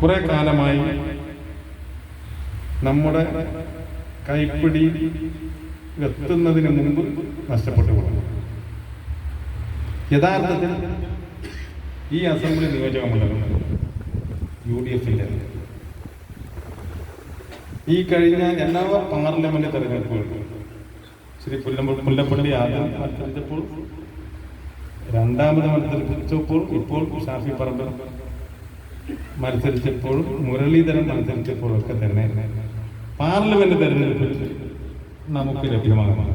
കുറെ കാലമായി നമ്മുടെ കൈപ്പിടി എത്തുന്നതിന് മുമ്പ് നഷ്ടപ്പെട്ടു പോകുന്നു യഥാർത്ഥത്തിൽ ഈ അസംബ്ലി നിയോജക മണ്ഡലം യു ഡി എഫിന്റെ ഈ കഴിഞ്ഞ എല്ലാ പാർലമെന്റ് തെരഞ്ഞെടുപ്പുകൾ ശ്രീ പുല്ലമ്പ മുല്ലപ്പള്ളി ആദ്യം മത്സരിച്ചപ്പോൾ രണ്ടാമത് മത്സരിച്ചപ്പോൾ ഇപ്പോൾ ഷാഫി പറമ്പ് മത്സരിച്ചപ്പോഴും മുരളീധരൻ മത്സരിച്ചപ്പോഴും ഒക്കെ തന്നെ പാർലമെന്റ് തെരഞ്ഞെടുപ്പിൽ നമുക്ക് ലഭ്യമാകും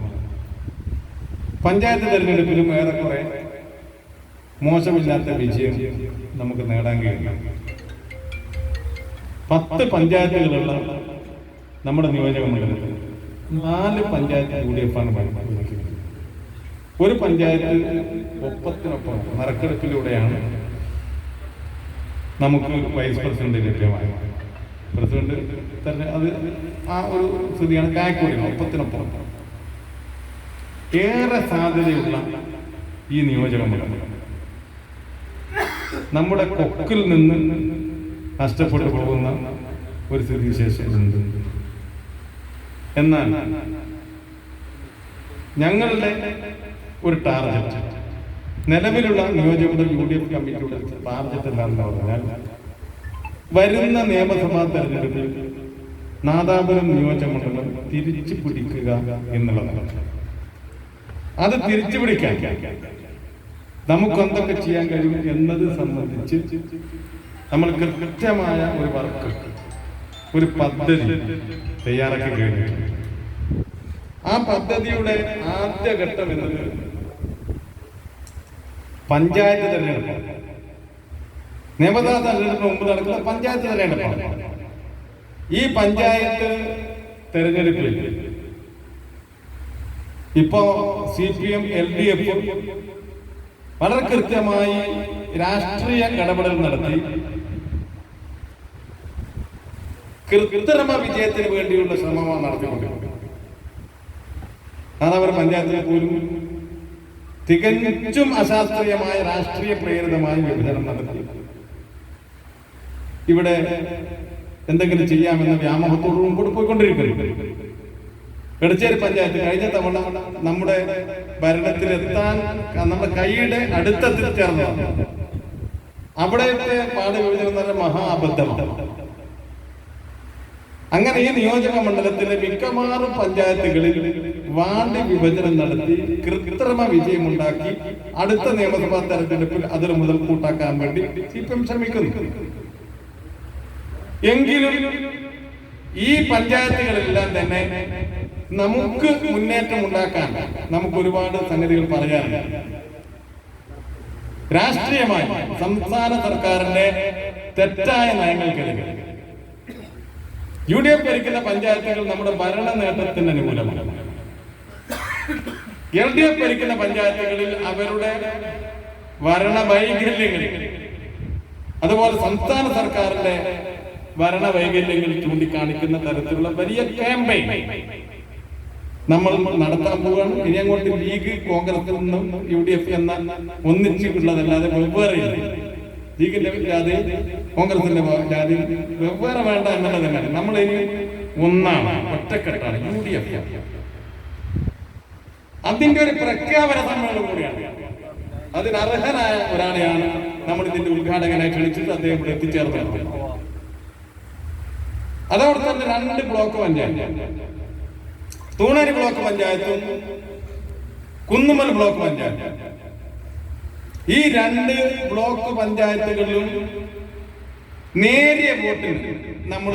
പഞ്ചായത്ത് തെരഞ്ഞെടുപ്പിലും ഏറെക്കുറെ മോശമില്ലാത്ത വിജയം നമുക്ക് നേടാൻ കഴിയും. പത്ത് പഞ്ചായത്തുകളുള്ള നമ്മുടെ നിയോജക മണ്ഡലത്തിൽ നാല് പഞ്ചായത്ത് യു ഡി എഫ് ആണ് ഒരു പഞ്ചായത്ത് ഒപ്പത്തിനൊപ്പം നറുക്കെടുപ്പിലൂടെയാണ് നമുക്ക് വൈസ് പ്രസിഡന്റ് ലഭ്യമായി. പ്രസിഡന്റ് തന്നെ അത് ആ ഒരു സ്ഥിതിയാണ് കായക്കൂടി ഒപ്പത്തിനൊപ്പം ഏറെ സാധ്യതയുള്ള ഈ നിയോജക മണ്ഡലം നമ്മുടെ കൊക്കിൽ നിന്ന് നഷ്ടപ്പെട്ടു പോകുന്ന ഒരു സ്ഥിതിവിശേഷമുണ്ട് എന്നാൽ ഞങ്ങളുടെ ഒരു ടാർഗറ്റ് നിലവിലുള്ള നിയോജകമണ്ഡലം യു ഡി എഫ് കമ്മിറ്റിയുടെ ടാർഗറ്റ് എന്താണെന്ന് പറഞ്ഞാൽ വരുന്ന നിയമസഭാ തെരഞ്ഞെടുപ്പിൽ നാദാപുരം നിയോജകമണ്ഡലം തിരിച്ചു പിടിക്കുക എന്നുള്ളതാണ്. അത് തിരിച്ചു പിടിക്കാൻ നമുക്ക് എന്തൊക്കെ ചെയ്യാൻ കഴിയും എന്നത് സംബന്ധിച്ച് നമ്മൾ കൃത്യമായ ഒരു വർക്ക് ഒരു പദ്ധതി തയ്യാറാക്കി കഴിഞ്ഞിട്ടുണ്ട്. ആ പദ്ധതിയുടെ ആദ്യഘട്ടം എന്നത് പഞ്ചായത്ത് തെരഞ്ഞെടുപ്പാണ് നിയമസഭാ തെരഞ്ഞെടുപ്പിന് മുമ്പ് നടക്കുന്ന പഞ്ചായത്ത് തെരഞ്ഞെടുപ്പാണ്. ഈ പഞ്ചായത്ത് തെരഞ്ഞെടുപ്പിൽ ഇപ്പോ C P M L D F വളരെ കൃത്യമായി രാഷ്ട്രീയ ഇടപെടൽ നടത്തി. കൃത്രിമ വിജയത്തിന് വേണ്ടിയുള്ള ശ്രമമാണ് നടത്തിക്കൊണ്ടിരിക്കുന്നത്. അതവർ പഞ്ചായത്തിൽ പോലും തികച്ചും അശാസ്ത്രീയമായ രാഷ്ട്രീയ പ്രേരിതമായ വിഭജനം നടത്തി. ഇവിടെ എന്തെങ്കിലും ചെയ്യാമെന്ന വ്യാമോഹത്തോടും കൂടി പോയിക്കൊണ്ടിരിക്കുന്നു. എടച്ചേരി പഞ്ചായത്ത് കഴിഞ്ഞ തവണ നമ്മുടെ ഭരണത്തിലെത്താൻ നമ്മുടെ കൈയുടെ അടുത്തെത്തി ചേർന്നു അവിടത്തെ പാട് വിഭജനം എന്ന് പറഞ്ഞാൽ മഹാ അബദ്ധമാണ്. അങ്ങനെ ഈ നിയോജക മണ്ഡലത്തിലെ മിക്കവാറും പഞ്ചായത്തുകളിൽ വാർഡ് വിഭജനം നടത്തി കൃത്രിമ വിജയമുണ്ടാക്കി അടുത്ത നിയമസഭാ തെരഞ്ഞെടുപ്പിൽ അതിൽ മുതൽ കൂട്ടാക്കാൻ വേണ്ടി സി പി എം ശ്രമിക്കുന്നു. എങ്കിലും ഈ പഞ്ചായത്തുകളെല്ലാം തന്നെ നമുക്ക് മുന്നേറ്റം ഉണ്ടാക്കാൻ നമുക്ക് ഒരുപാട് സംഗതികൾ പറയാനുണ്ട്. രാഷ്ട്രീയമായി സംസ്ഥാന സർക്കാരിന്റെ തെറ്റായ നയങ്ങൾക്കെതിരെ യു ഡി എഫ് ഭരിക്കുന്ന പഞ്ചായത്തുകൾ നമ്മുടെ ഭരണ നേട്ടത്തിന് അനുകൂലമാണ് എൽ ഡി എഫ് ഭരിക്കുന്ന പഞ്ചായത്തുകളിൽ അവരുടെ ഭരണ വൈകല്യങ്ങൾ അതുപോലെ സംസ്ഥാന സർക്കാരിന്റെ ഭരണ വൈകല്യങ്ങൾ ചൂണ്ടിക്കാണിക്കുന്ന തരത്തിലുള്ള വലിയ ക്യാമ്പയിൻ നമ്മൾ നടത്താൻ പോവുകയാണ് ഇനി അങ്ങോട്ട് ലീഗ് കോൺഗ്രസിൽ നിന്നും യു ഡി എഫ് എന്ന ഒന്നിച്ചിട്ടുള്ളതല്ലാതെ വെവ്വേറെ. ലീഗിന്റെ ജാതി കോൺഗ്രസിന്റെ ജാതി വെവ്വേറെ വേണ്ട എന്നുള്ളത് തന്നെയാണ് നമ്മൾ ഇനി ഒന്നാണ് ഒറ്റക്കെട്ടാണ് യു ഡി എഫ്. അതിന്റെ ഒരു പ്രഖ്യാപന സമ്മേളനം കൂടിയാണ്. അതിന് അർഹനായ ഒരാളെയാണ് നമ്മൾ ഇതിന്റെ ഉദ്ഘാടകനായി ക്ഷണിച്ചിട്ട് അദ്ദേഹം ഇവിടെ എത്തിച്ചേർന്നത്. അതോടൊപ്പം തന്നെ രണ്ട് ബ്ലോക്ക് പഞ്ചായത്ത്. തൂണേരി ബ്ലോക്ക് പഞ്ചായത്തും കുന്നുമൽ ബ്ലോക്ക് പഞ്ചായത്തും. ഈ രണ്ട് ബ്ലോക്ക് പഞ്ചായത്തുകളിലും നേരിയ വോട്ടിന് നമ്മൾ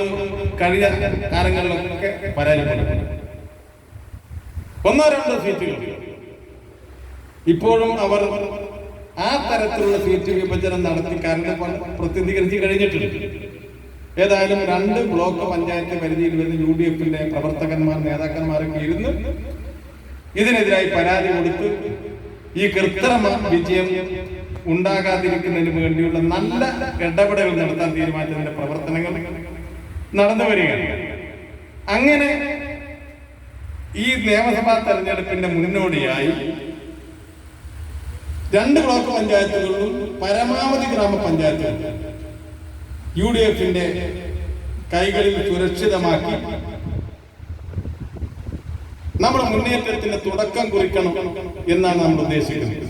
കഴിഞ്ഞ കാലങ്ങളിലൊക്കെ പരാജയപ്പെട്ടു ഒന്നോ രണ്ടോ സീറ്റുകൾ. ഇപ്പോഴും അവർ ആ തരത്തിലുള്ള സീറ്റ് വിഭജനം നടത്തി കാരണം പ്രതിനിധീകരിച്ച് കഴിഞ്ഞിട്ടുണ്ട്. ഏതായാലും രണ്ട് ബ്ലോക്ക് പഞ്ചായത്ത് പരിധിയിൽ വരുന്ന യു ഡി എഫിന്റെ പ്രവർത്തകന്മാർ നേതാക്കന്മാരൊക്കെ ഇരുന്ന് ഇതിനെതിരായി പരാതി കൊടുത്ത് ഈ കൃത്രിമ വിജയം ഉണ്ടാകാതിരിക്കുന്നതിന് വേണ്ടിയുള്ള നല്ല ഇടപെടലുകൾ നടത്താൻ തീരുമാനിച്ചതിന്റെ പ്രവർത്തനങ്ങൾ നടന്നു വരികയാണ്. അങ്ങനെ ഈ നിയമസഭാ തെരഞ്ഞെടുപ്പിന്റെ മുന്നോടിയായി രണ്ട് ബ്ലോക്ക് പഞ്ചായത്തുകളിലും പരമാവധി ഗ്രാമപഞ്ചായത്തുകൾ യു ഡി എഫിന്റെ കൈകളിൽ സുരക്ഷിതമാക്കി നമ്മുടെ മുന്നേറ്റത്തിന്റെ തുടക്കം കുറിക്കണം എന്നാണ് നമ്മൾ ഉദ്ദേശിക്കുന്നത്.